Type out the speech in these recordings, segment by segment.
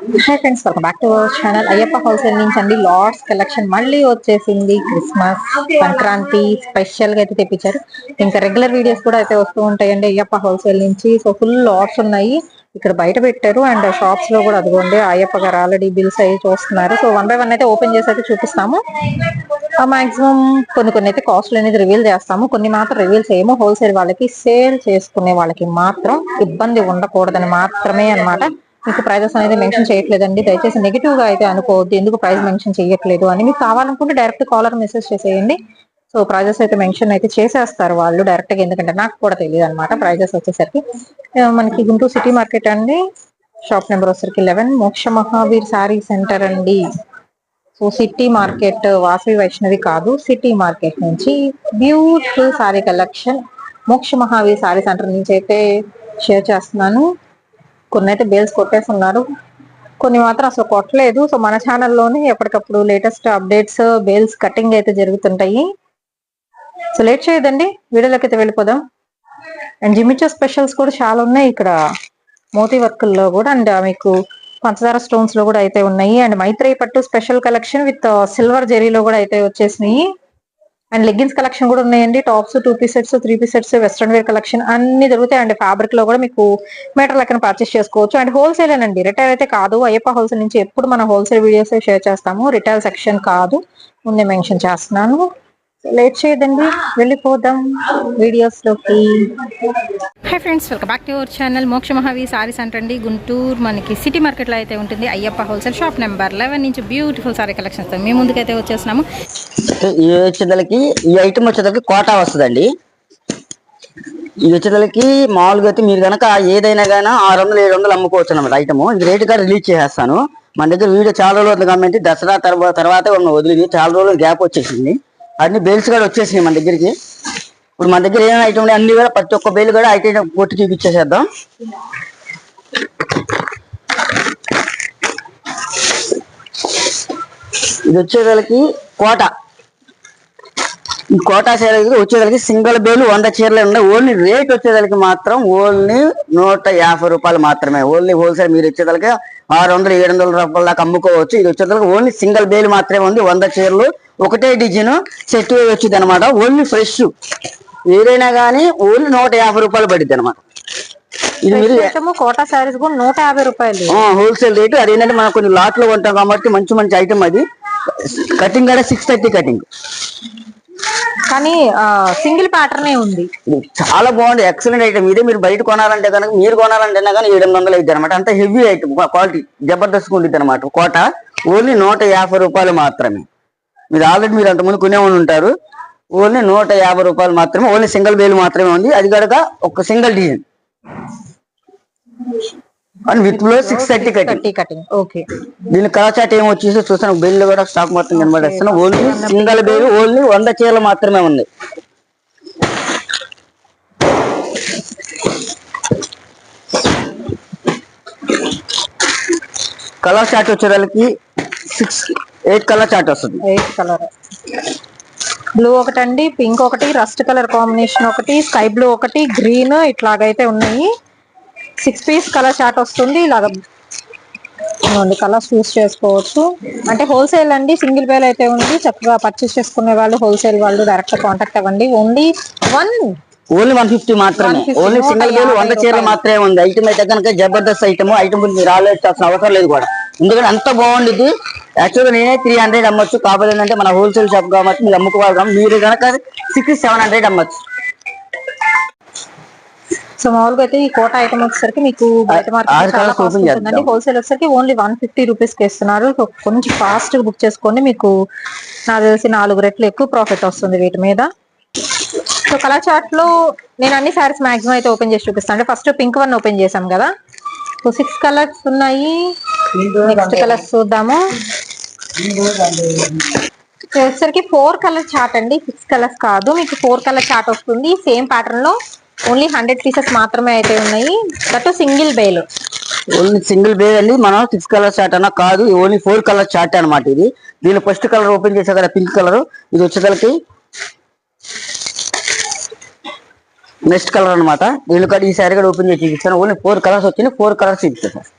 Hi friends welcome back to our channel. Ayyappa wholesale నుంచి అండి Lord's collection మళ్ళీ వచ్చేసింది. క్రిస్మస్ సంక్రాంతి స్పెషల్గా అయితే తెప్పించారు. ఇంకా రెగ్యులర్ వీడియోస్ కూడా అయితే వస్తూ ఉంటాయండి అయ్యప్ప హోల్సేల్ నుంచి. సో ఫుల్ లార్డ్స్ ఉన్నాయి. ఇక్కడ బయట పెట్టారు అండ్ షాప్స్లో కూడా అదిగోండి అయ్యప్ప గారు ఆల్రెడీ బిల్స్ అవి చూస్తున్నారు. సో వన్ బై వన్ అయితే ఓపెన్ చేసి అయితే చూపిస్తాము. మాక్సిమం కొన్ని కొన్ని అయితే కాస్ట్లు అనేది రివీల్ చేస్తాము. కొన్ని మాత్రం రివీల్ చేయము. హోల్సేల్ వాళ్ళకి సేల్ చేసుకునే వాళ్ళకి మాత్రం ఇబ్బంది ఉండకూడదని మాత్రమే అన్నమాట. మీకు ప్రైజెస్ అనేది మెన్షన్ చేయట్లేదండి. దయచేసి నెగిటివ్గా అయితే అనుకోవద్దు. ఎందుకు ప్రైస్ మెన్షన్ చేయట్లేదు అని మీకు కావాలనుకుంటే డైరెక్ట్ కాలర్ మెసేజ్ చేసేయండి. సో ప్రైజెస్ అయితే మెన్షన్ అయితే చేసేస్తారు వాళ్ళు డైరెక్ట్గా. ఎందుకంటే నాకు కూడా తెలియదు అనమాట ప్రైజెస్ వచ్చేసరికి మనకి గుంటూరు సిటీ మార్కెట్ అండి. షాప్ నెంబర్ వచ్చేసరికి eleven Moksha Mahaveer sari centre అండి. So city market Vasavi Vaishnavi కాదు. సిటీ మార్కెట్ నుంచి beautiful sari collection Moksha Mahaveer sari centre నుంచి అయితే షేర్ చేస్తున్నాను. కొన్ని అయితే బేల్స్ కొట్టేస్తున్నారు. కొన్ని మాత్రం అసలు కొట్టలేదు. సో మన ఛానల్లోనే ఎప్పటికప్పుడు లేటెస్ట్ అప్డేట్స్ బేల్స్ కటింగ్ అయితే జరుగుతుంటాయి. సో లేట్ చేయదండి వీడియోలోకి అయితే వెళ్ళిపోదాం. అండ్ జిమిచో స్పెషల్స్ కూడా చాలా ఉన్నాయి ఇక్కడ. మోతీ వర్కుల్లో కూడా అండ్ మీకు పంచదార స్టోన్స్లో కూడా అయితే ఉన్నాయి. అండ్ మైత్రేయి పట్టు స్పెషల్ కలెక్షన్ విత్ సిల్వర్ జెరీలో కూడా అయితే వచ్చేసినాయి. అండ్ లెగ్గిన్స్ కలెక్షన్ కూడా ఉన్నాయండి. Tops two piece sets three piece sets western wear collection అన్ని దొరుకుతాయండి ఫ్యాబ్రిక్లో కూడా మీకు మీటర్ లెక్కన పర్చేస్ చేసుకోవచ్చు. అండ్ హోల్సేల్ అండి రిటైల్ అయితే కాదు. అయ్యప్ప హోల్సేల్ నుంచి ఎప్పుడు మన హోల్సేల్ వీడియోస్ షేర్ చేస్తాము. రిటైల్ సెక్షన్ కాదు. ముందే మెన్షన్ చేస్తున్నాను. లేట్ చేయదండి వెళ్ళిపోదాం వీడియోస్లోకి hi friends welcome back to our channel Moksha మహావి saris అంటండి. గుంటూరు మనకి సిటీ మార్కెట్లో అయితే ఉంటుంది. Ayyappa wholesale shop number eleven నుంచి బ్యూటిఫుల్ సారీ కలెక్షన్స్తో మీ ముందుకైతే వచ్చేస్తున్నాము. ఈ వచ్చేదలకి ఈ ఐటమ్ వచ్చేదలకి కోటా వస్తుందండి. ఈ వచ్చేదలకి మామూలుగా అయితే మీరు కనుక ఏదైనా కానీ ఆరు వందలు ఏడు వందలు అమ్ముకోవచ్చు అనమాట ఐటమ్ ఇది రేటు కూడా రిలీజ్ చేసేస్తాను. మన దగ్గర వీడియో చాలా రోజులు అవుతుంది కాబట్టి దసరా తర్వాత తర్వాత వదిలింది. చాలా రోజులు గ్యాప్ వచ్చేసింది. అన్ని బెల్స్ కూడా వచ్చేసినాయి మన దగ్గరికి. ఇప్పుడు మన దగ్గర ఏమైనా ఐటమ్ ఉన్నాయి అన్ని కూడా ప్రతి ఒక్క బెయిల్ కూడా ఐటమ్ కొట్టి చూపించేసేద్దాం ఇది వచ్చేదలకి కోట. ఈ కోటా చీరలకి వచ్చేదానికి సింగిల్ బేలు వంద చీరలు ఉన్నాయి. ఓన్లీ రేట్ వచ్చేదానికి మాత్రం ఓన్లీ నూట యాభై రూపాయలు మాత్రమే. ఓన్లీ హోల్సేల్ మీరు వచ్చేదానికి ఆరు వందలు ఏడు వందల రూపాయల దాకా అమ్ముకోవచ్చు. ఇది వచ్చేదానికి ఓన్లీ సింగిల్ బేలు మాత్రమే ఉంది. వంద చీరలు ఒకటే డిజైన్ సెట్ వచ్చింది అనమాట ఓన్లీ ఫ్రెష్. ఏదైనా కానీ ఓన్లీ నూట యాభై రూపాయలు పడుద్ది అనమాట కోటా శారీస్ కూడా నూట యాభై రూపాయలు. Wholesale rate. అదేంటంటే మనం కొన్ని లాట్లో ఉంటాం కాబట్టి మంచి మంచి ఐటమ్ అది. కటింగ్ కూడా సిక్స్ థర్టీ కటింగ్ కానీ సింగిల్ ప్యాటర్న్ ఉంది. చాలా బాగుంది. ఎక్సలెంట్ ఐటమ్ ఇదే మీరు బయట కొనాలంటే కనుక మీరు కొనాలంటే కానీ ఏడు వందలు అవుతుంది అనమాట అంత హెవీ ఐటమ్ క్వాలిటీ జబర్దస్త్ ఉంటుంది అనమాట కోట ఓన్లీ నూట యాభై రూపాయలు మాత్రమే. మీరు ఆల్రెడీ మీరు అంతకుముందు కొనేవాళ్ళు ఉంటారు. ఓన్లీ నూట యాభై రూపాయలు మాత్రమే ఓన్లీ సింగిల్ బేల్ మాత్రమే ఉంది. అది కనుక ఒక single design. And విత్లో six thirty cutting cutting okay దీని కలర్ చాట్ ఏమో వచ్చేసి చూస్తాను బిల్ కూడా స్టాక్ మొత్తం కనబడేస్తాను ఓన్లీ సింగల్ బేల్ ఓన్లీ వంద చీరలు మాత్రమే ఉంది. కలర్ చాట్ వచ్చేదానికి సిక్స్ ఎయిట్ కలర్ చాట్ వస్తుంది. ఎయిట్ కలర్ బ్లూ ఒకటి అండి పింక్ ఒకటి రస్ట్ కలర్ కాంబినేషన్ ఒకటి స్కై బ్లూ ఒకటి గ్రీన్ ఇట్లాగైతే ఉన్నాయి. సిక్స్ పీస్ కలర్ చార్ట్ వస్తుంది ఇలాగ కలర్స్ చూస్ చేసుకోవచ్చు. అంటే హోల్సేల్ అండి సింగిల్ పేల్ అయితే ఉంది చక్కగా పర్చేస్ చేసుకునే వాళ్ళు హోల్సేల్ వాళ్ళు డైరెక్ట్ కాంటాక్ట్ అవ్వండి. Only one only one fifty మాత్రమే. 150, ఓన్లీ సింగిల్ బేల్ వంద చీరలు. మాత్రమే ఉంది. ఐటమ్ అయితే కనుక జబర్దస్త్ ఐటమ్ ఐటమ్ గురించి మీరు ఆలోచించాల్సిన అవసరం లేదు కూడా. ఎందుకంటే అంత బాగుండిద్ది. యాక్చువల్గా నేనే త్రీ హండ్రెడ్ అమ్మొచ్చు. కాకపోతే ఏంటంటే మన హోల్సేల్ షాప్ కాబట్టి మీరు అమ్ముకోవాలి కాబట్టి మీరు కనుక సిక్స్ సెవెన్ హండ్రెడ్ అమ్మొచ్చు. సో మామూలుగా అయితే ఈ కోట ఐటమ్ వచ్చేసరికి మీకు బయట మార్కెట్. హోల్సేల్ వచ్చేసరికి ఓన్లీ వన్ ఫిఫ్టీ రూపీస్కి ఇస్తున్నారు. సో కొంచెం ఫాస్ట్గా బుక్ చేసుకోండి. మీకు నాకు తెలిసి నాలుగు రెట్లు ఎక్కువ ప్రాఫిట్ వస్తుంది వీటి మీద. సో కలర్ చార్ట్లో నేను అన్ని సారీస్ మాక్సిమం అయితే ఓపెన్ చేసి చూపిస్తాను. అంటే ఫస్ట్ పింక్ వన్ ఓపెన్ చేసాం కదా. సో సిక్స్ కలర్స్ ఉన్నాయి. నెక్స్ట్ కలర్స్ చూద్దాము. వచ్చేసరికి ఫోర్ కలర్ చార్ట్ అండి. సిక్స్ కలర్స్ కాదు. మీకు ఫోర్ కలర్ చార్ట్ వస్తుంది. సేమ్ ప్యాటర్న్లో ఓన్లీ హండ్రెడ్ పీసెస్ మాత్రమే అయితే ఉన్నాయి. That single bale. Only single bale అండి. మనం సిక్స్ కలర్ చార్ట్ అన్న కాదు ఓన్లీ ఫోర్ కలర్ షార్ట్ అన్నమాట ఇది. దీని ఫస్ట్ కలర్ ఓపెన్ చేసే కదా పింక్ కలర్. ఇది వచ్చేసరికి నెక్స్ట్ కలర్ అన్నమాట. దీని కూడా ఈ సారీ కూడా ఓపెన్ చేసి చూపిస్తాను ఓన్లీ ఫోర్ కలర్స్ వచ్చినాయి ఫోర్ కలర్స్ ఇచ్చేసాను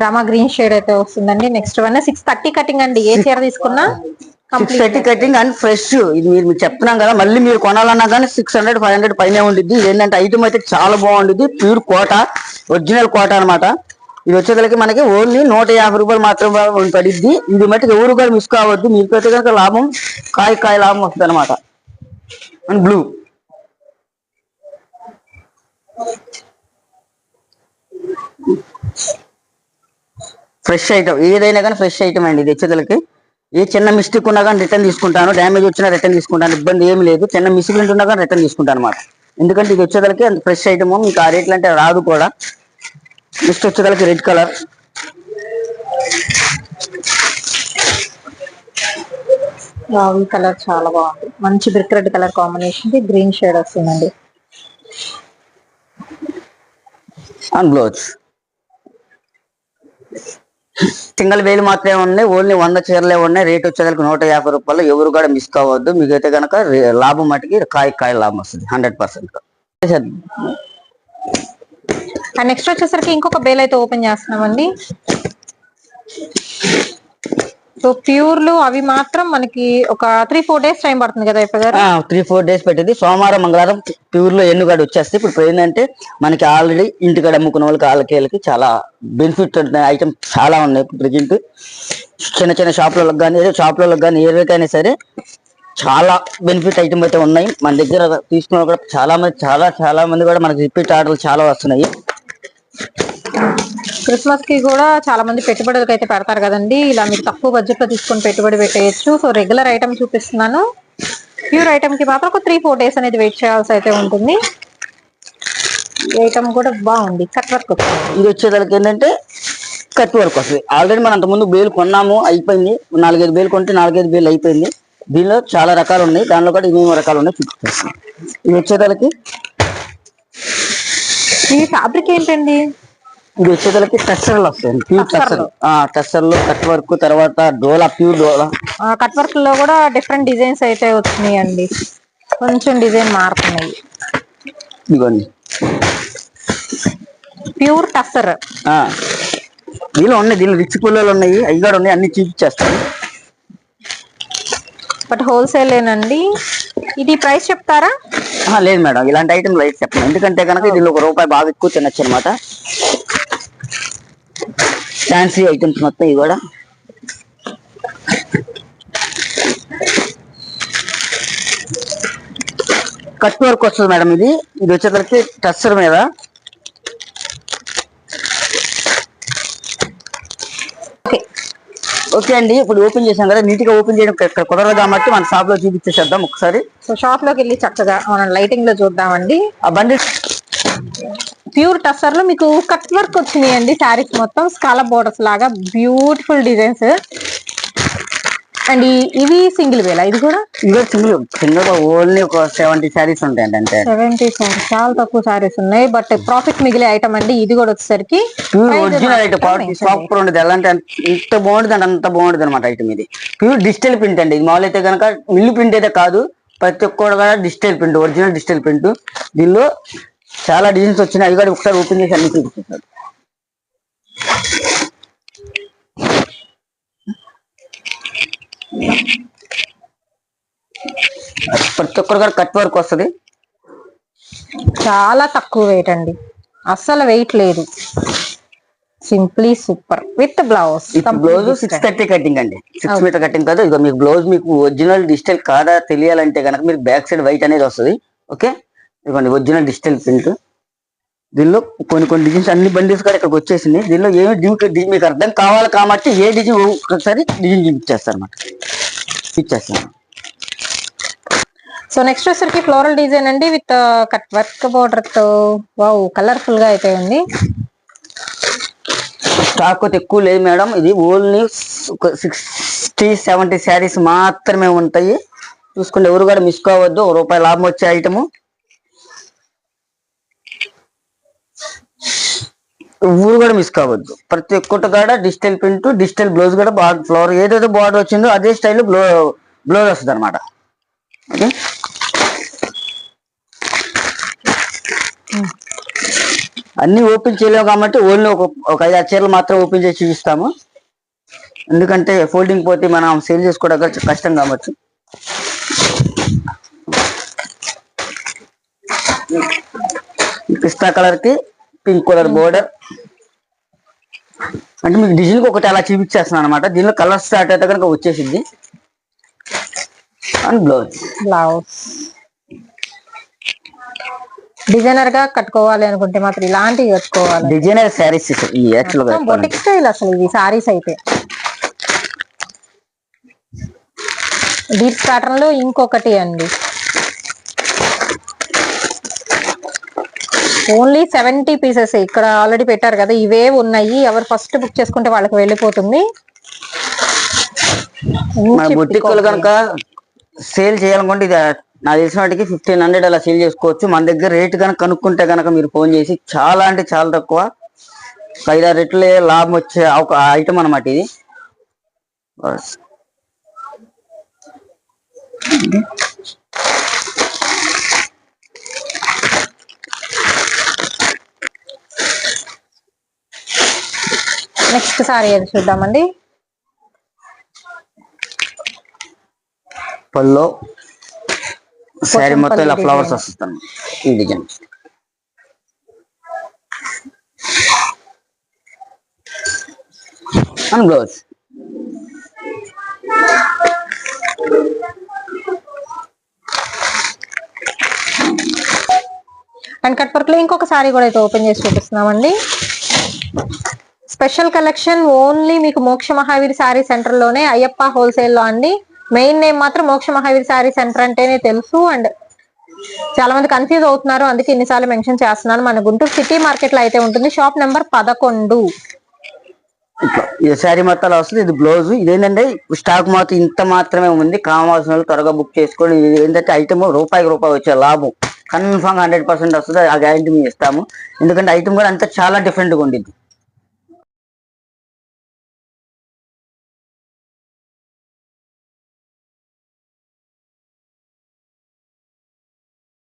రామా గ్రీన్ షేడ్ అయితే వస్తుందండి. Next one six thirty cutting అండి. ఏ చీర తీసుకున్నా six thirty cutting and fresh ఇది మీరు మీకు చెప్తున్నాం కదా మళ్ళీ మీరు కొనాలన్నా కానీ సిక్స్ హండ్రెడ్ ఫైవ్ హండ్రెడ్ పైన ఉండిద్ది. ఏంటంటే ఐటమ్ అయితే చాలా బాగుండిద్ది. ప్యూర్ కోట ఒరిజినల్ కోట అన్నమాట. ఇది వచ్చేసరికి మనకి ఓన్లీ నూట యాభై రూపాయలు మాత్రమే పడిద్ది. ఇది మట్టుకు ఎవరు కూడా మిస్ కావద్దు. మీకు అయితే కనుక లాభం కాయ కాయ లాభం వస్తుంది అనమాట అండ్ బ్లూ ఫ్రెష్ ఐటమ్ ఏదైనా కానీ ఫ్రెష్ ఐటమ్ అండి ఇది వచ్చేదలకి ఏ చిన్న మిస్టేక్ ఉన్నా కానీ రిటర్న్ తీసుకుంటాను డ్యామేజ్ వచ్చినా రిటర్న్ తీసుకుంటాను ఇబ్బంది ఏమి లేదు. చిన్న మిస్ప్రింట్ ఉన్నా కానీ రిటర్న్ తీసుకుంటాను అనమాట ఎందుకంటే ఇది వచ్చేదలకి అంత ఫ్రెష్ ఐటమ్ మీకు ఆ రేట్లు అంటే రాదు కూడా. నెక్స్ట్ వచ్చేదలకి రెడ్ కలర్. ఈ కలర్ చాలా బాగుంది. మంచి brick red colour combination green shade వస్తుందండి. అండ్ బ్లౌజ్ సింగిల్ వేలు మాత్రమే ఉన్నాయి. ఓన్లీ వంద చీరలే ఉన్నాయి. రేట్ వచ్చేదానికి నూట యాభై రూపాయలు. ఎవరు కూడా మిస్ కావద్దు. మీకు అయితే కనుక లాభం మటుకి కాయ కాయ లాభం వస్తుంది. హండ్రెడ్ పర్సెంట్ నెక్స్ట్ వచ్చేసరికి ఇంకొక బేల్ అయితే ఓపెన్ చేస్తున్నామండి. సో ప్యూర్లు అవి మాత్రం మనకి ఒక త్రీ ఫోర్ డేస్ టైం పడుతుంది కదా ఇప్పుడు త్రీ ఫోర్ డేస్ పెట్టింది. సోమవారం మంగళవారం ప్యూర్లో ఎన్నుగాడు వచ్చేస్తే ఇప్పుడు ఏంటంటే మనకి ఆల్రెడీ ఇంటికాడ అమ్ముకున్న వాళ్ళకి వాళ్ళకి వీళ్ళకి చాలా బెనిఫిట్ ఐటమ్ చాలా ఉన్నాయి. ప్రజెంట్ చిన్న చిన్న షాపులకు కానీ ఏదో షాపులకు కానీ ఏదైనా సరే చాలా బెనిఫిట్ ఐటమ్ అయితే ఉన్నాయి. మన దగ్గర తీసుకున్న కూడా చాలా మంది చాలా చాలా మంది కూడా మనకి రిపీట్ ఆర్డర్లు చాలా వస్తున్నాయి. క్రిస్మస్కి కూడా చాలా మంది పెట్టుబడులకు అయితే పెడతారు కదండి. ఇలా మీరు తక్కువ బడ్జెట్లో తీసుకొని పెట్టుబడి పెట్టేయచ్చు. సో రెగ్యులర్ ఐటమ్ చూపిస్తున్నాను. ప్యూర్ ఐటమ్కి మాత్రం ఒక త్రీ ఫోర్ డేస్ అనేది వెయిట్ చేయాల్సి అయితే ఉంటుంది. ఈ ఐటమ్ కూడా బాగుంది. కట్ వర్క్ ఇది వచ్చేదానికి ఏంటంటే కట్ వర్క్ వస్తుంది. ఆల్రెడీ మనం అంతకుముందు బేలు కొన్నాము అయిపోయింది. నాలుగైదు బేలు కొంటే నాలుగైదు బేలు అయిపోయింది. దీనిలో చాలా రకాలు ఉన్నాయి. దానిలో కూడా ఇన్ని రకాలు ఉన్నాయి చూపిస్తాను ఇది వచ్చేదానికి ఈ ఫ్యాబ్రిక్ ఏంటండి? ఇది వచ్చేదానికి టెస్టర్లు వస్తాయి. ప్యూర్ టెస్టర్ టెస్టర్లు కట్ వర్క్ తర్వాత డోలా ప్యూర్ డోలా కట్ వర్క్లో కూడా డిఫరెంట్ డిజైన్స్ అయితే వచ్చినాయి అండి కొంచెం డిజైన్ మారుతున్నాయి. ఇదిగోండి. ప్యూర్ టస్సర్ ఆ, దీనిలో ఉన్నాయి దీనిలో రిచ్ పుల్లలు ఉన్నాయి. అవి కూడా ఉన్నాయి అన్ని చూపించేస్తాను. బట్ హోల్సేల్ ఏనండి? ఇది ప్రైస్ చెప్తారా? లేదు మేడం ఇలాంటి ఐటమ్ లైట్ చెప్పండి ఎందుకంటే కనుక దీనిలో ఒక రూపాయి బాగా ఎక్కువ తినచ్చు అనమాట ఫ్యాన్సీ ఐటమ్స్ మొత్తం ఇవి కూడా. కట్ వర్క్ వస్తుంది మేడం ఇది. ఇది వచ్చేసరికి టస్సర్ మీద. ఓకే. ఓకే అండి. ఇప్పుడు ఓపెన్ చేసాం కదా. నీట్గా ఓపెన్ చేయడం ఇక్కడ కుదరదు కాబట్టి మన షాప్లో చూపించేసేద్దాం ఒకసారి. సో షాప్లోకి వెళ్ళి చక్కగా మనం లైటింగ్లో చూద్దామండి. ఆ బండి ప్యూర్ టస్సర్లో మీకు కట్ వర్క్ వచ్చినాయండి శారీస్ మొత్తం. స్కాల బోర్డర్స్ లాగా బ్యూటిఫుల్ డిజైన్స్ అండ్ ఇవి సింగిల్ వేల? ఇది కూడా? ఇంకా సింగిల్. సింగిల్ ఓన్లీ ఒక సెవెంటీ శారీస్ ఉంటాయండి అంతే. సెవెంటీ సారీస్ చాలా తక్కువ సారీస్ ఉన్నాయి. బట్ ప్రాఫిట్ మిగిలే ఐటమ్ అండి. ఇది కూడా వచ్చేసరికి ఒరిజినల్ ఐటమ్ సూపర్ ఉండదు. ఎలా అంటే ఇంత బాగుంటుంది అంటే అంత బాగుంటుంది అనమాట ఐటమ్ ఇది. ప్యూర్ డిజిటల్ ప్రింట్ అండి. ఇది మామూలు అయితే కనుక మిల్లు ప్రింట్ అయితే కాదు. ప్రతి ఒక్కరు కూడా digital print original digital print దీనిలో చాలా డిజైన్స్ వచ్చినాయి. అవి కూడా ఒకసారి ఓపెన్ చేసి అన్ని చూపిస్తారు ప్రతి ఒక్కరు కూడా కట్ వర్క్ వస్తుంది. చాలా తక్కువ వెయిట్ అండి. అస్సలు వెయిట్ లేదు. Simply super with blouse blouse six thirty cutting అండి. సిక్స్ మీటర్ కటింగ్ కాదు. ఇక మీకు బ్లౌజ్ మీకు ఒరిజినల్ డిజిటల్ కాదా తెలియాలంటే కనుక మీరు బ్యాక్ సైడ్ వైట్ అనేది వస్తుంది. ఓకే ఇదిగోండి ఒరిజినల్ డిజిటల్ ప్రింట్. దీనిలో కొన్ని కొన్ని డిజైన్స్ అన్ని బండిల్స్ కూడా ఇక్కడికి వచ్చేసింది దీనిలో ఏమి డి- మీకు అర్థం కావాలి కాబట్టి ఏ డిజైన్ ఒకసారి డిజైన్ చూపించేస్తారు అనమాట ఇచ్చేస్తాను. సో నెక్స్ట్ వచ్చేసరికి ఫ్లోరల్ డిజైన్ అండి విత్ కట్ వర్క్ బోర్డర్తో. వావ్ కలర్ఫుల్గా అయితే ఉంది. స్టాక్ ఎక్కువ లేదు మేడం. ఇది ఓన్లీ సిక్స్టీ సెవెంటీ శారీస్ మాత్రమే ఉంటాయి. చూసుకుంటే ఎవరు కూడా మిస్ కావద్దు. ఒక రూపాయి లాభం వచ్చే ఐటము ఊరు కూడా మిస్ కావద్దు. ప్రతి ఒక్కటి కూడా డిజిటల్ ప్రింట్ డిజిటల్ బ్లౌజ్ కూడా బాగా ఫ్లవర్ ఏదైతే బార్డర్ వచ్చిందో అదే స్టైల్ బ్లౌ బ్లౌజ్ వస్తుంది అనమాట ఓకే అన్ని ఓపెన్ చేయలేము కాబట్టి ఓన్లీ ఒక ఒక ఐదు ఆరు చీరలు మాత్రం ఓపెన్ చేసి చూపిస్తాము. ఎందుకంటే ఫోల్డింగ్ పోతే మనం సేల్ చేసుకోవడం కష్టం కాబట్టి. పిస్తా కలర్కి పింక్ కలర్ బోర్డర్ అంటే మీకు డిజైన్ ఒకటి అలా చూపించేస్తున్నాను అనమాట దీనిలో కలర్ స్టార్ట్ అయితే కనుక వచ్చేసింది అండ్ బ్లౌజ్. బ్లౌజ్. డిజైనర్గా కట్టుకోవాలి అనుకుంటే మాత్రం ఇలాంటివి కట్టుకోవాలి డిజైనర్ శారీస్ ఈ యాక్చువల్గా చెప్పాలంటే. బొటిక్ స్టైల్ అసలు ఇవి సారీస్ అయితే. డీప్ ప్యాటర్న్లో ఇంకొకటి అండి. ఓన్లీ సెవెంటీ పీసెస్ ఇక్కడ ఆల్రెడీ పెట్టారు కదా ఇవే ఉన్నాయి. ఎవరు ఫస్ట్ బుక్ చేసుకుంటే వాళ్ళకి వెళ్ళిపోతుంది. మన బొట్టిక్కలు కనుక సేల్ చేయాలనుకుంటే ఇది నాకు తెలిసిన వాటికి ఫిఫ్టీన్ హండ్రెడ్ అలా సేల్ చేసుకోవచ్చు. మన దగ్గర రేట్ కనుక కనుక్కుంటే కనుక మీరు ఫోన్ చేసి చాలా అంటే చాలా తక్కువ. ఐదారు రెట్లే లాభం వచ్చే ఒక ఐటమ్ అనమాట ఇది. నెక్స్ట్ సారీ ఏది చూద్దామండి? పల్లో శారీ మొత్తం ఇలా పళ్ళు ఫ్లవర్స్. వస్తాను ఈ design. And blouse. And cut వర్క్లో ఇంకొక సారీ కూడా అయితే ఓపెన్ చేసి చూపిస్తున్నామండి. స్పెషల్ కలెక్షన్ ఓన్లీ మీకు మోక్ష మహావీర్ సారీ సెంటర్లోనే అయ్యప్ప హోల్సేల్లో అండి. మెయిన్ నేమ్ మాత్రం మోక్ష మహావీర్ సారీ సెంటర్ అంటేనే తెలుసు అండ్ చాలా మంది కన్ఫ్యూజ్ అవుతున్నారు. అందుకే ఇన్నిసార్లు మెన్షన్ చేస్తున్నాను. మన గుంటూరు సిటీ మార్కెట్లో అయితే ఉంటుంది. షాప్ నెంబర్ పదకొండు. ఇట్లా శారీ మొత్తం వస్తుంది ఇది బ్లౌజ్. ఇదేంటంటే స్టాక్ మాత్రం ఇంత మాత్రమే ఉంది. కావాల్సిన వాళ్ళు త్వరగా బుక్ చేసుకోండి. ఇది ఏంటంటే ఐటమ్ రూపాయికి రూపాయి వచ్చే లాభం. కన్ఫామ్ హండ్రెడ్ పర్సెంట్ వస్తుంది. ఆ గ్యారంటీ మేము ఇస్తాము. ఎందుకంటే ఐటమ్ కూడా అంతా చాలా డిఫరెంట్గా ఉండిద్ది.